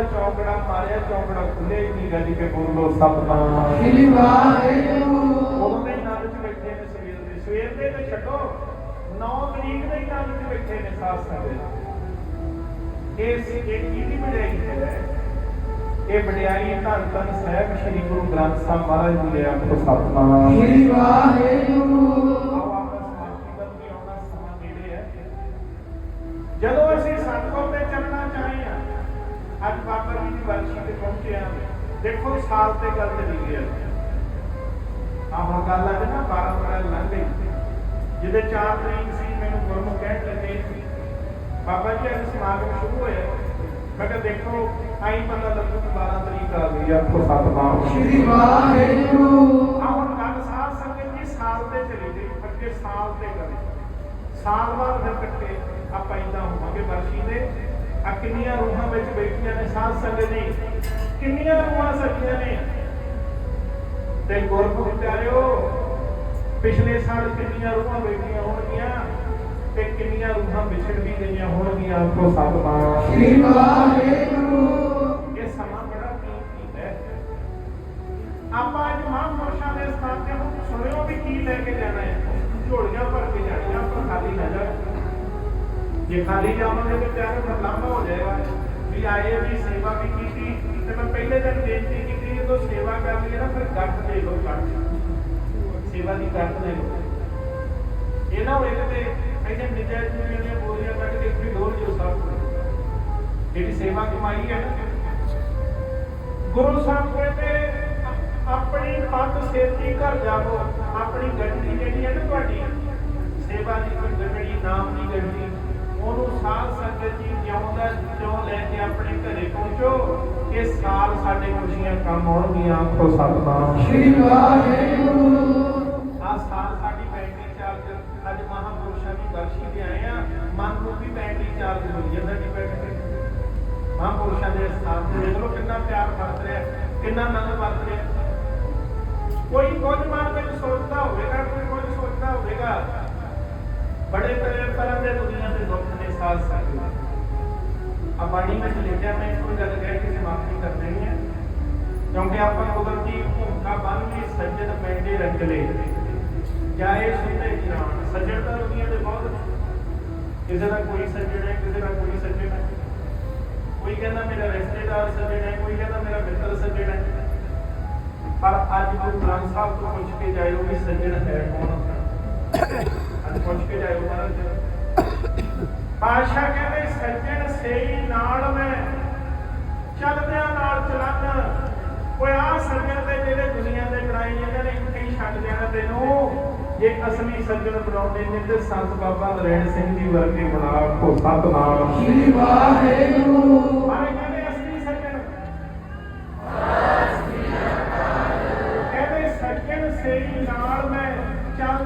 ਦਾ ਚੌਂਕੜਾ ਮਾਰਿਆ ਚੌਂਕੜਾ ਖੁੱਲੇ ਹੀ ਨਹੀਂ ਗੱਜ ਕੇ। ਬੋਲੋ ਸਤਨਾਮ ਸ੍ਰੀ ਵਾਹਿਗੁਰੂ ਉਦੋਂ ਦੇ ਨਾਲ ਚ ਬੈਠੇ ਨੇ ਸਵੇਰ ਦੇ। ਸਵੇਰ ਦੇ ਤੇ ਛੱਡੋ 9 ਤਰੀਕ ਦੇ ਨਾਲ ਚ ਬੈਠੇ ਨੇ ਸਾਧ ਸੰਗਤ। ਇਸ ਇਹ ਕਿਹਦੀ ਵਡਿਆਈ ਹੈ? ਇਹ ਵਡਿਆਈ ਧੰਨ ਧੰਨ ਸਾਹਿਬ ਸ੍ਰੀ ਗੁਰੂ ਗ੍ਰੰਥ ਸਾਹਿਬ ਮਹਾਰਾਜ ਜੀ ਦੇ ਆਪ ਸਤਨਾਮ ਸ੍ਰੀ ਵਾਹਿਗੁਰੂ ਦੀ ਵਰਸ਼ੀ ਤੇ ਪਹੁੰਚੇ ਹਾਂ ਦੇਖੋ ਸਾਲ ਤੇ ਗੱਲ ਤੇ ਨਹੀਂ ਗਿਆ। ਆਹ ਹੁਣ ਗੱਲ ਆ ਨਾ 12 12 ਲੰਘ ਗਈ। ਜਿਹਦੇ 4 ਤਰੀਕ ਸੀ ਮੈਨੂੰ ਗੁਰਮੁਖ ਕਹਿਣ ਲੱਗੇ ਬਾਬਾ ਜੀ ਅੱਜ ਸਮਾਗਮ ਸ਼ੁਰੂ ਹੋਇਆ ਮੈਂ ਕਿਹਾ ਦੇਖੋ ਆਈ ਪਤਾ ਲੱਗੂ ਕਿ 12 ਤਰੀਕ ਆ ਗਈ ਆ ਕੋ ਸਤਨਾਮ। ਸ੍ਰੀ ਵਾਹਿਗੁਰੂ। ਆ ਹੁਣ ਗੱਲ ਸਾਧ ਸੰਗਤ ਜੀ ਸਾਲ ਤੇ ਚਲੀ ਗਈ ਅੱਗੇ ਸਾਲ ਤੇ ਕਰੇ ਸਾਲ ਬਾਅਦ ਫਿਰ ਇਕੱਠੇ ਆਪਾਂ ਇਦਾਂ ਹੋਵਾਂਗੇ ਵਰਸ਼ੀ ਦੇ। ਆ ਕਿੰਨੀਆਂ ਰੂਹਾਂ ਵਿੱਚ ਬੈਠੀਆਂ ਨੇ, ਸਾਧ ਸੰਗਤ ਜੀ? ਕਿੰਨੀਆਂ ਰੂਹਾਂ ਸੱਜੀਆਂ ਨੇ? ਤੇ ਗੁਰਮੁਖ ਪਿਆਰਿਓ, ਪਿਛਲੇ ਸਾਲ ਕਿੰਨੀਆਂ ਰੂਹਾਂ ਬੈਠੀਆਂ ਹੋਣਗੀਆਂ ਤੇ ਕਿੰਨੀਆਂ ਰੂਹਾਂ ਵਿਛੜ ਵੀ ਗਈਆਂ ਹੋਣਗੀਆਂ, ਆਖੋ ਸਤਨਾਮ ਸ੍ਰੀ ਵਾਹਿਗੁਰੂ। ਜੇ ਖਾਲੀ ਜਾਵਾਂਗੇ ਤੇ ਪਿਆਰੇ ਫਿਰ ਹੋ ਜਾਏਗਾ। ਵੀ ਆਏ ਵੀ ਸੇਵਾ ਵੀ ਕੀਤੀ, ਤੇ ਮੈਂ ਪਹਿਲੇ ਦਿਨ ਬੇਨਤੀ ਕੀਤੀ, ਜਦੋਂ ਸੇਵਾ ਕਰ ਲਈ ਨਾ, ਫਿਰ ਗੱਟ ਦੇ ਲੋ ਗੱਟ ਸੇਵਾ ਦੀ ਗੱਟ ਦੇ ਲੋ। ਇਹ ਨਾ ਹੋਏ ਤੇ ਇਹਦੇ ਨਿਜਾ ਜੁਨੀਆਂ ਦੀਆਂ ਬੋਰੀਆਂ ਕੱਢ ਕੇ ਇੱਥੇ ਡੋਲ ਜਿਓ ਸਭ ਜਿਹੜੀ ਸੇਵਾ ਕਮਾਈ ਹੈ ਗੁਰੂ ਸਾਹਿਬ ਕਹਿੰਦੇ ਆਪਣੀ ਪੱਗ ਸੇਤੀ ਘਰ ਜਾਵੋ। ਆਪਣੀ ਗੱਡੀ ਜਿਹੜੀ ਹੈ ਨਾ ਤੁਹਾਡੀ, ਸੇਵਾ ਦੀ ਕੋਈ ਗੱਡੀ ਨਾਮ ਦੀ ਗੱਡੀ ਉਹਨੂੰ ਸਾਧ ਸੰਗਤ ਜੀ ਜਿਉਂਦਾ ਜਿਉਂ ਲੈ ਕੇ ਆਪਣੇ ਘਰੇ ਪਹੁੰਚੋ ਇਹ ਸਾਲ ਸਾਡੇ ਖੁਸ਼ੀਆਂ ਕੰਮ ਆਉਣਗੀਆਂ ਆਖੋ ਸਤਨਾਮ। ਸ੍ਰੀ ਵਾਹਿਗੁਰੂ। ਆ ਸਾਲ ਸਾਡੀ ਬੈਟਰੀ ਚਾਰਜ ਅੱਜ ਮਹਾਪੁਰਸ਼ਾਂ ਦੀ ਬਖਸ਼ੀ ਤੇ ਆਏ ਆ ਮਨ ਨੂੰ ਵੀ ਬੈਟਰੀ ਚਾਰਜ ਹੋਈ ਜਾਂਦਾ ਦੀ ਬੈਟਰੀ ਮਹਾਪੁਰਸ਼ਾਂ ਦੇ ਸਥਾਨ ਤੇ ਦੇਖ ਲਓ ਕਿੰਨਾ ਪਿਆਰ ਵਰਤ ਰਿਹਾ ਕਿੰਨਾ ਆਨੰਦ ਵਰਤ ਰਿਹਾ ਕੋਈ ਕੁਝ ਮਨ ਵਿੱਚ ਸੋਚਦਾ ਹੋਵੇਗਾ ਕੋਈ ਕੁਝ ਸੋਚਦਾ ਹੋਵੇਗਾ। ਬੜੇ ਤਰ੍ਹਾਂ ਤਰ੍ਹਾਂ ਦੇ ਦੁਨੀਆ ਦੇ ਦੁੱਖ ਨੇ ਸਾਥ ਸਕਦੇ ਆ ਬਾਣੀ ਵਿੱਚ ਲਿਖਿਆ ਮੈਂ ਕੋਈ ਗੱਲ ਕਹਿ ਕੇ ਸਮਾਪਤੀ ਕਰ ਦੇਣੀ ਹੈ ਕਿਉਂਕਿ ਆਪਾਂ ਕੁਦਰਤੀ ਭੂਮਿਕਾ ਬਣ ਕੇ ਸੱਜਣ ਪੈਂਦੇ ਰੰਗਲੇ ਜਾਏ ਸੁਣਦੇ ਜਾਣ ਸੱਜਣ ਤਾਂ ਦੁਨੀਆ ਦੇ ਬਹੁਤ ਨੇ। ਕਿਸੇ ਦਾ ਕੋਈ ਸੱਜਣ ਹੈ ਕਿਸੇ ਦਾ ਕੋਈ ਸੱਜਣ ਹੈ ਕੋਈ ਕਹਿੰਦਾ ਮੇਰਾ ਰਿਸ਼ਤੇਦਾਰ ਸੱਜਣ ਹੈ ਕੋਈ ਕਹਿੰਦਾ ਮੇਰਾ ਮਿੱਤਰ ਸੱਜਣ ਹੈ ਪਰ ਅੱਜ ਗੁਰੂ ਗ੍ਰੰਥ ਸਾਹਿਬ ਤੋਂ ਪੁੱਛ ਕੇ ਜਾਇਓ ਕਿ ਸੱਜਣ ਹੈ ਕੌਣ ਅੱਜ ਪੁੱਛ ਕੇ ਜਾਇਓ ਮਹਾਰਾਜ ਪਾਸ਼ਾ ਕਹਿੰਦੇ ਸੱਜਣ ਸੇਈ ਨਾਲ ਮੈਂ ਚੱਲਦਿਆਂ ਨਾਲ ਚਲਨ ਕੋਈ ਆ ਸੱਜਣ ਤੇ ਜਿਹੜੇ ਦੁਨੀਆ ਦੇ ਬਣਾਈ ਇਹਨਾਂ ਨੇ ਇੱਥੇ ਹੀ ਛੱਡ ਦੇਣਾ ਤੈਨੂੰ। ਜੇ ਅਸਲੀ ਸੱਜਣ ਬਣਾਉਂਦੇ ਨੇ ਤੇ ਸੰਤ ਬਾਬਾ ਨਰੈਣ ਸਿੰਘ ਜੀ ਵਰਗੇ ਬਣਾ ਕੋ ਸਤਨਾਮ ਸ੍ਰੀ ਵਾਹਿਗੁਰੂ। ਅਸਲੀ ਕਹਿੰਦੇ ਸੱਜਣ ਸੇਈ ਨਾਲ ਮੈਂ ਚੱਲ